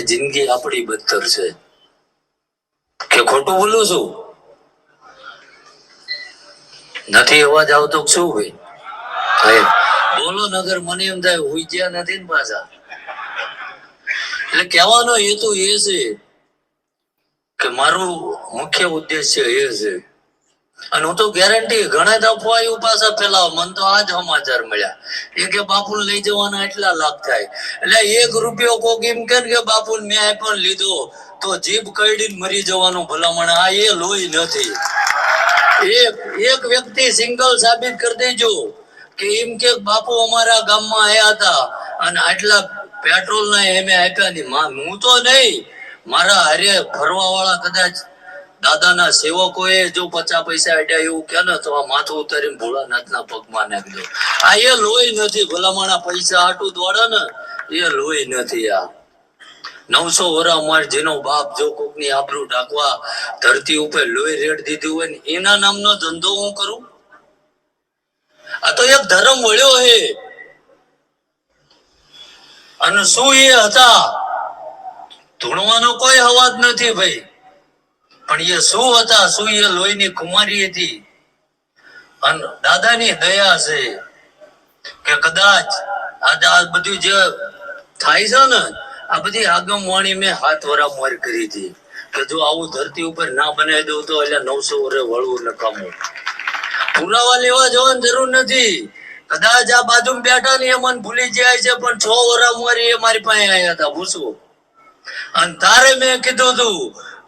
જિંદગી આપણી બદતર છે? કે ખોટું બોલું છું? નથી અવાજ આવતો શું ભાઈ? બોલો નગર મને એમ થાય ગયા નથી ને પાછા. એટલે કહેવાનો હેતુ એ છે કે મારું મુખ્ય ઉદ્દેશ્ય એ છે અને હું તો ગેરંટી ઘણા દફા એવું પાછા મને તો આ જ સમાચાર મળ્યા. એ કે બાપુ લઈ જવાના એટલા લાખ થાય. એટલે એક રૂપિયો કોક એમ કે કે બાપુ મેં પણ લીધો, તો જીભ કરડીને મરી જવાનું ભલામણ, આ એ લોહી નથી. એક એક વ્યક્તિ સિંગલ સાબિત કરી દેજો કે એમ કે બાપુ અમારા ગામમાં આયા હતા અને આટલા પેટ્રોલ ના એમે આપ્યા મા- હું તો નહીં. મારા હારે ફરવા વાળા કદાચ દાદાના સેવકોએ જો પચાસ પૈસા અડ્યા એવું કે ને, તો આ માથું ઉતારીને ભોળાનાથના પગમાં નાખી આ એ લોહી નથી, ભલામણા પૈસા આટું દોડે ને, એ લોહી નથી આ. નવસો વરા માર જેનો બાપ જો કોકની આબરૂ ઢાંકવા ધરતી ઉપર લોહી રેડ દીધી હોય ને, એના નામનો ધંધો હું કરું? આ તો એક ધર્મ વળ્યો હે. અને શું એ હતા? ધૂણવાનો કોઈ અવાજ નથી ભાઈ. પણ એ શું હતા, શું એ લોહીની કુમારી હતી? અને દાદાની દયા છે કે કદાચ આ બધું જે થાય છે ને, આ બધી આગમવાણી મેં હાથ વરામવાર કરી હતી. કે જો આવું ધરતી ઉપર ના બનાવી દઉં તો એટલે નવસો વર્ષ વળવું નકામું પુરાવા લેવા જવાની જરૂર નથી. કદાચ આ બાજુ બેઠા ને એ મન ભૂલી જાય છે, પણ છ વરા મારી એ મારી પાસે આવ્યા હતા પૂછવું અને તારે મેં કીધું તું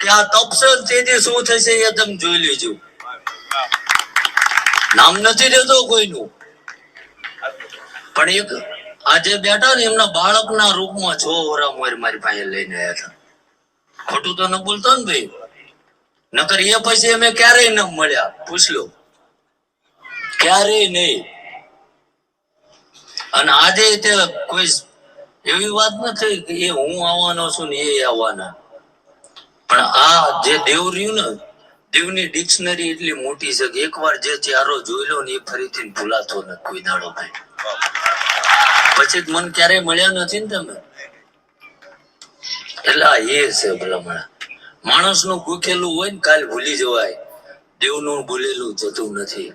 કે આ તપશે તેથી શું થશે એ તમે જોઈ લેજો. નામ નથી લેતો કોઈનું. પણ એક આજે બેઠા ને એમના બાળકના રૂપમાં છો વર્ષ મોર મારી પાસે લઈને આવ્યા હતા. ખોટું તો ન બોલતો ને ભાઈ. નકર એ પછી અમે ક્યારેય ન મળ્યા. પૂછ લો. ક્યારેય નહીં. અને આજે તે કોઈ એવી વાત નથી કે એ હું આવવાનો છું ને એ આવવાના. પણ આ જે દેવ ને, દેવની ડિક્શનરી એટલી મોટી છે કે એકવાર જે ચારો જોઈ લો ને એ ફરીથી ભૂલાતો નથી કોઈ દાડો ભાઈ પછી મન ક્યારેય મળ્યા નથી ને તમે? એટલે આ એ છે ભલામણા. માણસનું ભૂખેલું હોય ને કાલ ભૂલી જવાય. દેવનું ભૂલેલું જતું નથી.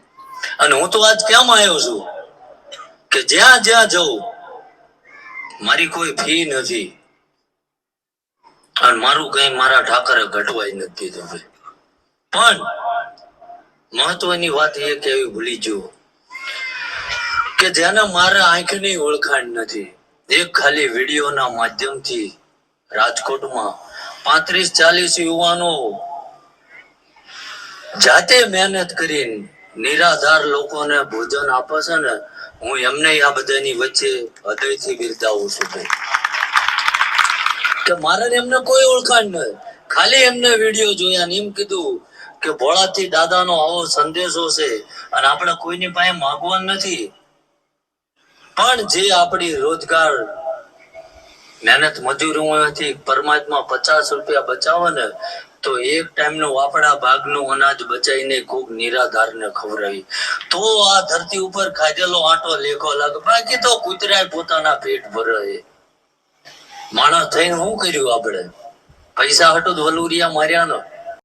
અને હું તો આજ કેમ આવ્યો છું? કે જ્યાં જ્યાં જઉં, મારી કોઈ ફી નથી. અને મારું કઈ મારા ઠાકરે ઘટવાય નથી ભાઈ. પણ મહત્વની વાત એ કેવી ભૂલી જુઓ કે જેને મારા આંખની ઓળખાણ નથી. એક ખાલી વિડીયોના માધ્યમથી રાજકોટમાં પાંત્રીસ ચાલીસ યુવાનો જાતે મહેનત કરીને નિરાધાર લોકોને ભોજન આપે છે ને, હું એમને આ બધાની વચ્ચે હૃદયથી બિરદાવું છું ભાઈ. કે મારે એમને કોઈ ઓળખાણ નહીં ખાલી એમને વીડિયો જોયા એમ કીધું કે ભોળાથી દાદાનો આવો સંદેશો છે અને આપણે કોઈની પાસે માગવાનું નથી. પણ જે આપણી રોજગાર મહેનત મજૂરીમાંથી પરમાત્મા પચાસ રૂપિયા બચાવો ને, તો એક ટાઈમનું વાપડા ભાગનું અનાજ બચાવીને કોક નિરાધારને ખવડાવી. તો આ ધરતી ઉપર ખાધેલો આટો લેખો લાગે. બાકી તો કૂતરાય પોતાના પેટ ભરે. માણસ થઈને શું કર્યું આપણે? પૈસા હટો વલુરિયા માર્યા નો